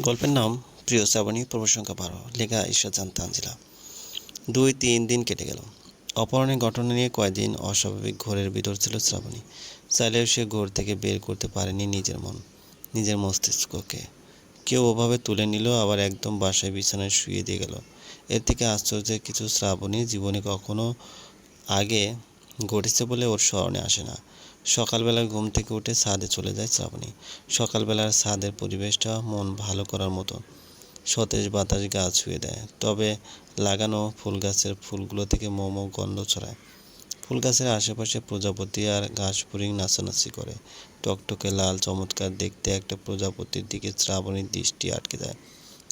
গল্পের নাম প্রিয় শ্রাবণী, পর্ব সংখ্যা বারো, লেখা ঈশ্বর জান দুই তিন দিন কেটে গেল। অপহরণের ঘটনা নিয়ে কয়েকদিন অস্বাভাবিক ঘোরের ভিতর ছিল শ্রাবণী। চাইলেও সে ঘোর থেকে বের করতে পারেনি নিজের মন, নিজের মস্তিষ্ককে। কেউ ওভাবে তুলে নিল, আবার একদম বাসায় বিছানায় শুয়ে দিয়ে গেল। এর থেকে আশ্চর্যের কিছু শ্রাবণী জীবনে কখনো আগে ঘটেছে বলে ওর স্মরণে আসে না। সকালবেলা ঘুম থেকে উঠে ছাদে চলে যায় শ্রাবণী। সকালবেলার ছাদের পরিবেশটা মন ভালো করার মতো। সতেজ বাতাস গা ছুঁয়ে দেয়। তবে লাগানো ফুল গাছের ফুলগুলো থেকে মোমো গন্ধ ছড়ায়। ফুল গাছের আশেপাশে প্রজাপতি আর ঘাস ফড়িং নাচানাচি করে। টকটকে লাল চমৎকার দেখতে একটা প্রজাপতির দিকে শ্রাবণীর দৃষ্টি আটকে যায়।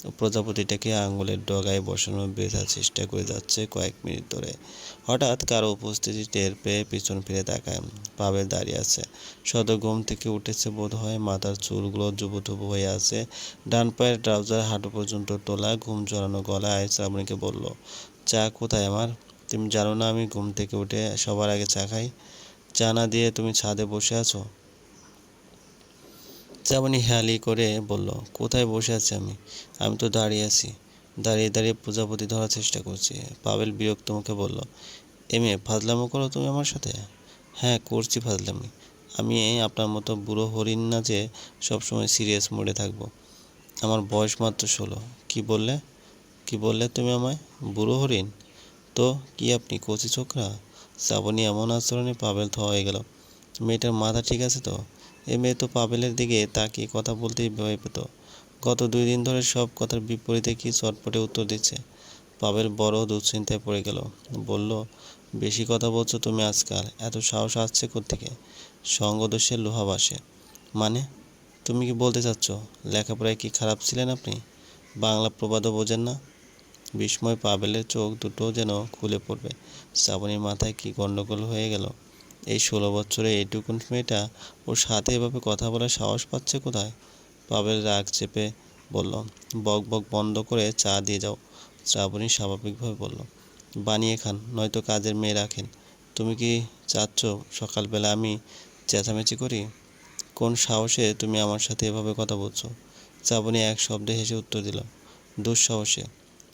প্রজাপতিটাকে আঙুলের ডগায় বসানোর বেঁধার চেষ্টা করে যাচ্ছে কয়েক মিনিট ধরে। হঠাৎ কারও উপস্থিতি টের পেয়ে পিছন ফিরে তাকায়। পাবে দাঁড়িয়ে আছে। সদ ঘুম থেকে উঠেছে বোধ হয় মাথার চুলগুলো জুবুথুবু হয়ে আছে। ডান পায়ের ট্রাউজার হাঁটু পর্যন্ত তোলা ঘুম জড়ানো গলায় শ্রাবণীকে বলল, চা কোথায় আমার? তুমি জানো না আমি ঘুম থেকে উঠে সবার আগে চা খাই? চা না দিয়ে তুমি ছাদে বসে আছো? শ্রাবণী হেয়ালি করে বলল, কোথায় বসে আছি আমি? আমি তো দাঁড়িয়ে আছি। দাঁড়িয়ে দাঁড়িয়ে প্রজাপতি ধরার চেষ্টা করছি। পাবেল বিরক্ত মুখে বলল এমএ ফাজলামো করো তুমি আমার সাথে? হ্যাঁ করছি ফাজলামি। আমি আপনার মতো বুড়ো হরিণ না যে সবসময় সিরিয়াস মোডে থাকব। আমার বয়স মাত্র ষোলো। কি বললে? কি বললে তুমি আমায়? বুড়ো হরিণ? তো কি আপনি কচি ছোকরা? শ্রাবণী এমন আচরণে পাবেল থ হয়ে গেল। মেয়েটার মাথা ঠিক আছে তো? এ মেয়ে তো পাবেলের দিকে তাকিয়ে কথা বলতেই ভয় পেত। গত দুই দিন ধরে সব কথার বিপরীতে কি চটপটে উত্তর দিচ্ছে? পাবেল বড় দুশ্চিন্তায় পড়ে গেল। বলল, বেশি কথা বলছো তুমি আজকাল, এত সাহস আসছে কোত্থেকে? সঙ্গদোষের লোহা বাসে। মানে তুমি কি বলতে চাচ্ছ, লেখাপড়ায় কি খারাপ ছিলেন আপনি? বাংলা প্রবাদও বোঝেন না? বিস্ময় পাবেলের চোখ দুটো যেন খুলে পড়বে। শ্রাবণীর মাথায় কি গণ্ডগোল হয়ে গেল। এই ষোলো বছরে এইটুকুন মেয়েটা ওর সাথে এভাবে কথা বলার সাহস পাচ্ছে কোথায়? পাবেল রাগ চেপে বলল, বক বক বন্ধ করে চা দিয়ে যাও, শ্রাবণী স্বাভাবিকভাবে বলল। বানিয়ে খান, নয়তো কাজের মেয়ে রাখেন। তুমি কি চাচ্ছ সকালবেলা আমি চেঁচামেচি করি? কোন সাহসে তুমি আমার সাথে এভাবে কথা বলছো? শ্রাবণী এক শব্দে হেসে উত্তর দিল, দুঃসাহসে।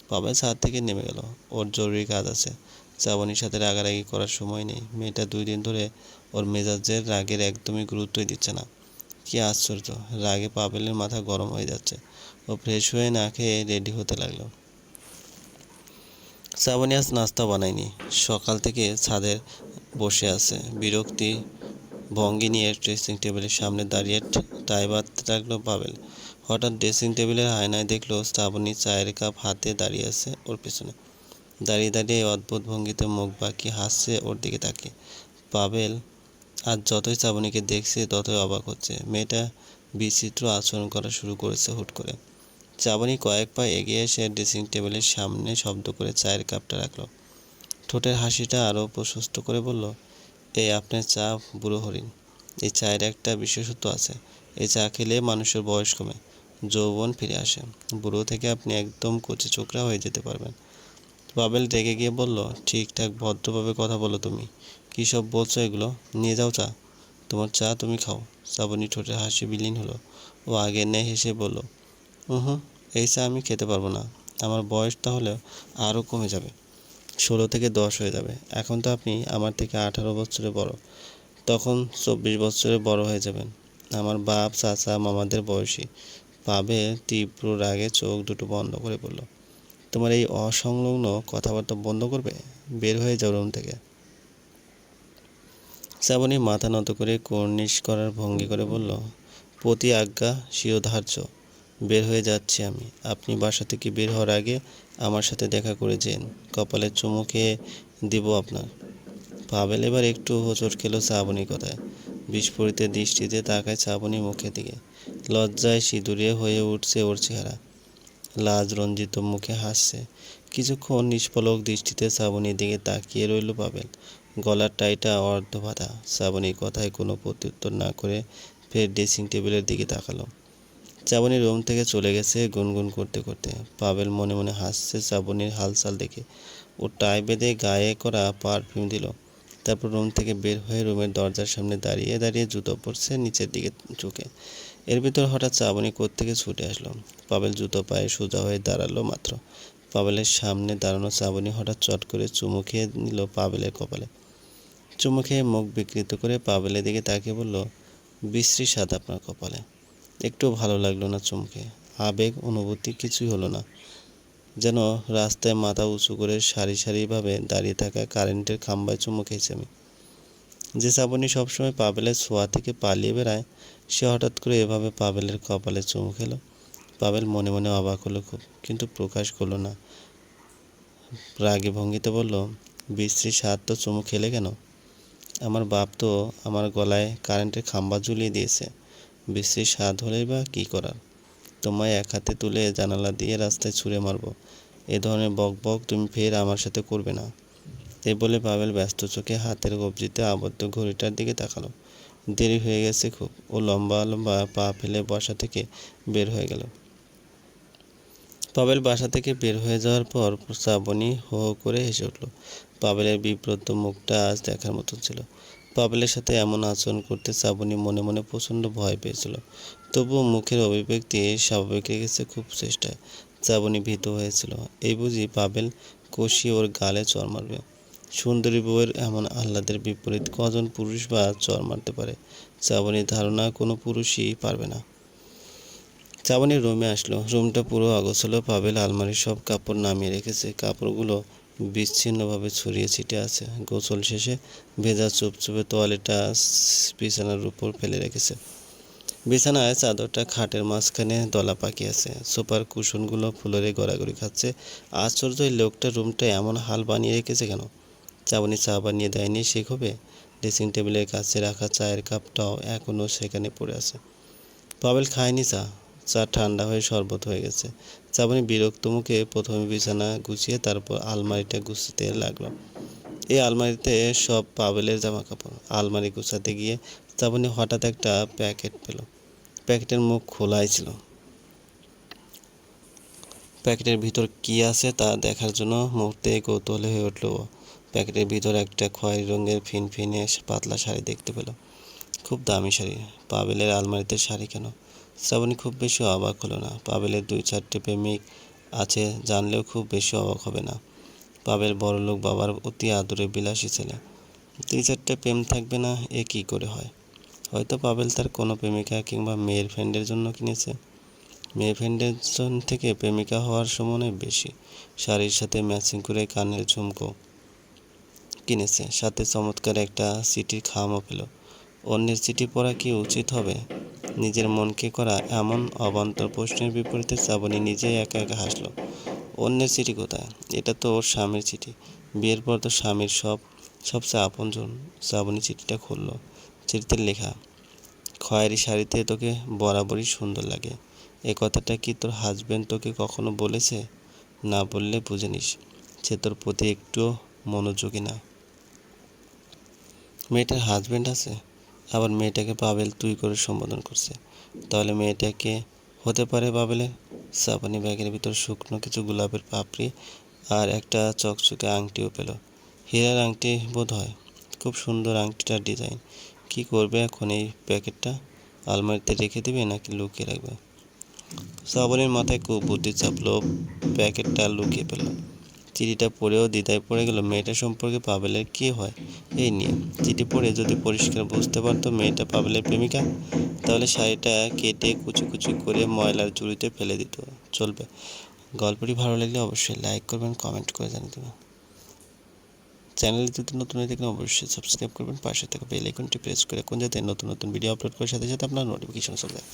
পাবেল ছাদ থেকে নেমে গেল, ওর জরুরি কাজ আছে। শ্রাবণীর সাথে রাগারাগি করার সময় নেই। মেয়েটা দুই দিন ধরে ওর মেজাজের রাগের একদমই গুরুত্বই দিচ্ছে না। কি আশ্চর্য, রাগে পাবেলের মাথা গরম হয়ে যাচ্ছে। ও ফ্রেশ হয়ে না খেয়ে রেডি হতে লাগল। শ্রাবণী আজ নাস্তা বানায়নি। সকাল থেকে ছাদে বসে আছে। বিরক্তি ভঙ্গি নিয়ে ড্রেসিং টেবিলের সামনে দাঁড়িয়ে টাই বাঁধতে লাগল পাবেল। হঠাৎ ড্রেসিং টেবিলের আয়নায় দেখল শ্রাবণী চায়ের কাপ হাতে দাঁড়িয়ে আছে ওর পেছনে। দাঁড়িয়ে দাঁড়িয়ে অদ্ভুত ভঙ্গিতে মুখ বাঁকিয়ে হাসছে ওর দিকে তাকিয়ে। পাবেল আজ যতই শ্রাবণীকে দেখছে, ততই অবাক হচ্ছে। মেয়েটা বিচিত্র আচরণ করা শুরু করেছে হুট করে। শ্রাবণী কয়েক পা এগিয়ে এসে ড্রেসিং টেবিলের সামনে শব্দ করে চায়ের কাপটা রাখল। ঠোঁটের হাসিটা আরও প্রশস্ত করে বলল, এই আপনার চা, বুড়ো হরিণ। এই চায়ের একটা বিশেষত্ব আছে। এই চা খেলে মানুষের বয়স কমে, যৌবন ফিরে আসে। বুড়ো থেকে আপনি একদম কচি চোখরা হয়ে যেতে পারবেন। পাবেল রেগে গিয়ে বলল, ঠিকঠাক, ভদ্রভাবে কথা বলো তুমি। কী সব বলছো এগুলো? নিয়ে যাও চা। তোমার চা তুমি খাও। শ্রাবণী ঠোঁটে হাসি বিলীন হলো ও আগে ন্যায় হেসে বলল হুম এই চা আমি খেতে পারব না। আমার বয়স তাহলে আরও কমে যাবে। ষোলো থেকে দশ হয়ে যাবে। এখন তো আপনি আমার থেকে আঠারো বছরে বড়। তখন চব্বিশ বছরে বড় হয়ে যাবেন। আমার বাপ, চাচা, মামাদের বয়সী। পাবে তীব্র রাগে চোখ দুটো বন্ধ করে বলল তোমার এই অসংলগ্ন কথাবার্তা বন্ধ করবে? বের হয়ে যাও রুম থেকে। শ্রাবণী মাথা নত করে কর্নিশ করার ভঙ্গি করে বলল প্রতি আজ্ঞা শিরোধার্য বের হয়ে যাচ্ছি আমি। আপনি বাসা থেকে বের হওয়ার আগে আমার সাথে দেখা করে যেন। কপালে চুমু খেয়ে দিব আপনার। পাবেল এবার একটু হোঁচট খেলো শ্রাবণীর কথায়। বিস্ফোরিত দৃষ্টিতে তাকায় শ্রাবণী মুখের দিকে। লজ্জায় সিঁদুরে হয়ে উঠছে ওর চেহারা। লাজ রঞ্জিত মুখে হাসছে। কিছুক্ষণ নিষ্পলক দৃষ্টিতে শ্রাবণীর দিকে তাকিয়ে রইল পাবেল। গলার টাইটা অর্ধ বাঁধা শ্রাবণীর কথায় কোনো প্রত্যুত্তর না করে ফের ড্রেসিং টেবিলের দিকে তাকালো। শ্রাবণী রুম থেকে চলে গেছে গুনগুন করতে করতে। পাবেল মনে মনে হাসছে শ্রাবণীর হালচাল দেখে। ও টাই বেঁধে গায়ে করা পারফিউম দিল। তারপর রুম থেকে বের হয়ে রুমের দরজার সামনে দাঁড়িয়ে দাঁড়িয়ে জুতো পরছে নিচের দিকে চোখে। এর ভিতর হঠাৎ চাবনি থেকে ছুটে আসলো। পাবেল জুতো পায়ে সোজা হয়ে দাঁড়াল মাত্র। পাবেলের সামনে দাঁড়ানো চাবনি হঠাৎ চট করে চুমু খেয়ে নিল পাবেলের কপালে। চুমু খেয়ে মুখ বিকৃত করে পাবেলের দিকে তাকিয়ে বলল, বিশ্রী স্বাদ আপনার কপালে। একটু ভালো লাগল না চুমকে। আবেগ, অনুভূতি কিছুই হলো না। যেন রাস্তায় মাথা উঁচু করে সারি সারিভাবে দাঁড়িয়ে থাকা কারেন্টের খাম্বায় চুমু খেয়েছি আমি। যে শ্রাবণী সবসময় পাবেলের ছোঁয়া থেকে পালিয়ে বেড়ায়, সে হঠাৎ করে এভাবে পাবেলের কপালে চুমু খেলো। পাবেল মনে মনে অবাক হলো খুব, কিন্তু প্রকাশ করল না। রাগে ভঙ্গিতে বলল বিশ্রী স্বাদ তো চুমু খেলে কেন? আমার বাপ তো আমার গলায় কারেন্টের খাম্বা ঝুলিয়ে দিয়েছে। বিশ্রী স্বাদ হলেই বা কী করার? তোমায় এক হাতে তুলে জানালা দিয়ে রাস্তায় ছুঁড়ে মারবো। এ ধরনের বক বক তুমি ফের আমার সাথে করবে না। এই বলে পাবেল ব্যস্ত চোখে হাতের কবজিতে আবদ্ধ ঘড়িটার দিকে তাকালো। দেরি হয়ে গেছে খুব। ও লম্বা লম্বা পা ফেলে বসা থেকে বের হয়ে গেল। পাবেল বাসা থেকে বের হয়ে যাওয়ার পর শ্রাবণী হো করে হেসে উঠল। পাবেলের বিব্রত মুখটা আজ দেখার মতন ছিল। পাবেলের সাথে এমন আচরণ করতে শ্রাবণী মনে মনে প্রচণ্ড ভয় পেয়েছিল। তবুও মুখের অভিব্যক্তি স্বাভাবিক রেখেছে খুব চেষ্টায়। শ্রাবণী ভীত হয়েছিল। এই বুঝি পাবেল কষিয়ে ওর গালে চর মারবে। সুন্দরী বউয়ের এমন আহ্লাদের বিপরীত কজন পুরুষ বা চর মারতে পারে? শ্রাবণীর ধারণা কোনো পুরুষই পারবে না। শ্রাবণী রুমে আসলো। রুমটা পুরো অগোছালো পাবেল আলমারির সব কাপড় নামিয়ে রেখেছে। কাপড়গুলো বিচ্ছিন্নভাবে ছড়িয়ে ছিটে আছে। গোসল শেষে ভেজা চুপচুপে তোয়ালেটা বিছানার উপর ফেলে রেখেছে। বিছানায় চাদরটা খাটের মাঝখানে দলা পাকিয়ে আছে। সোফার কুশনগুলো ফুলরে গড়াগড়ি খাচ্ছে। আশ্চর্য লোকটা রুমটা এমন হাল বানিয়ে রেখেছে কেন? চাবনি চা বানিয়ে দেয়নি সে হবে ড্রেসিং টেবিলের কাছে রাখা চায়ের কাপটাও এখনও সেখানে পড়ে আছে। পাবেল খায়নি চা। চা ঠান্ডা হয়ে শরবত হয়ে গেছে। চাবনি বিরক্ত মুখে প্রথমে বিছানা গুছিয়ে তারপর আলমারিটা গুছতে লাগল এই আলমারিতে সব পাবেলের জামা কাপড় আলমারি গুছাতে গিয়ে চাবনি হঠাৎ একটা প্যাকেট পেল। প্যাকেটের মুখ খোলাই ছিল। প্যাকেটের ভিতর কি আছে তা দেখার জন্য মুহূর্তে কৌতূহল হয়ে উঠল প্যাকেটের ভিতর একটা খয়েরি রঙের ফিনফিনে পাতলা শাড়ি দেখতে পেল খুব দামি শাড়ি। পাবেলের আলমারিতে শাড়ি কেন? শ্রাবণী খুব বেশি অবাক হলো না। পাবেলের দুই চারটে প্রেমিক আছে, জানলেও খুব বেশি অবাক হবে না। পাবেল বড়লোক বাবার অতি আদরে বিলাসী ছেলে। দুই চারটে প্রেম থাকবে না, এ কী করে হয়? হয়তো পাবেল তার কোনো প্রেমিকা কিংবা মেয়ের ফ্রেন্ডের জন্য কিনেছে। মেয়ে ফ্রেন্ডের জন্য থেকে প্রেমিকা হওয়ার সময় বেশি। শাড়ির সাথে ম্যাচিং করে কানের ঝুমকো। কিনেছে, সাথে চমৎকার একটা সিটির খামও পেল। অন্যের চিঠি পড়া কি উচিত হবে? নিজের মনকে করা এমন অবান্তর প্রশ্নের বিপরীতে শ্রাবণী নিজেই একা একা হাসলো। অন্যের চিঠি কোথায়? এটা তো ওর স্বামীর চিঠি। বিয়ের পর তো স্বামীর সব, সবচেয়ে আপনজন। শ্রাবণী চিঠিটা খুললো। চিঠিতে লেখা, খয়েরি শাড়িতে তোকে বরাবরই সুন্দর লাগে। এ কথাটা কি তোর হাজবেন্ড তোকে কখনো বলেছে? না বললে বুঝে নিস। সে তোর প্রতি একটুও মনোযোগী না। মেয়েটার হাজবেন্ড আছে, আবার মেয়েটাকে পাবেল তুই করে সম্বোধন করছে। তাহলে মেয়েটাকে হতে পারে পাবেলের সাবানি ব্যাগের ভিতর শুকনো কিছু গোলাপের পাপড়ি আর একটা চকচকে আংটিও পেল। হীরার আংটি বোধ হয় খুব সুন্দর আংটিটার ডিজাইন কি করবে এখন এই প্যাকেটটা? আলমারিতে রেখে দেবে নাকি লুকিয়ে রাখবে? শ্রাবণীর মাথায় খুব বুদ্ধি চাপলো, প্যাকেটটা লুকিয়ে পেল চিঠিটা পড়েও দ্বিধায় পড়ে গেল, মেয়েটা সম্পর্কে পাবেলের কী হয়? এই নিয়ে। চিঠি পড়ে যদি পরিষ্কার বুঝতে পারতো মেয়েটা পাবেলের প্রেমিকা, তাহলে শাড়িটা কেটে কুচি কুচি করে ময়লার ঝুড়িতে ফেলে দিত। চলবে। গল্পটি ভালো লাগলে অবশ্যই লাইক করবেন, কমেন্ট করে জানিয়ে দেবেন। চ্যানেলে যদি নতুন হয়ে থাকেন, অবশ্যই সাবস্ক্রাইব করবেন। পাশে থাকা বেল আইকনটি প্রেস করে কোন যাতে নতুন নতুন ভিডিও আপলোড করার সাথে সাথে আপনার নোটিফিকেশন চলে যায়।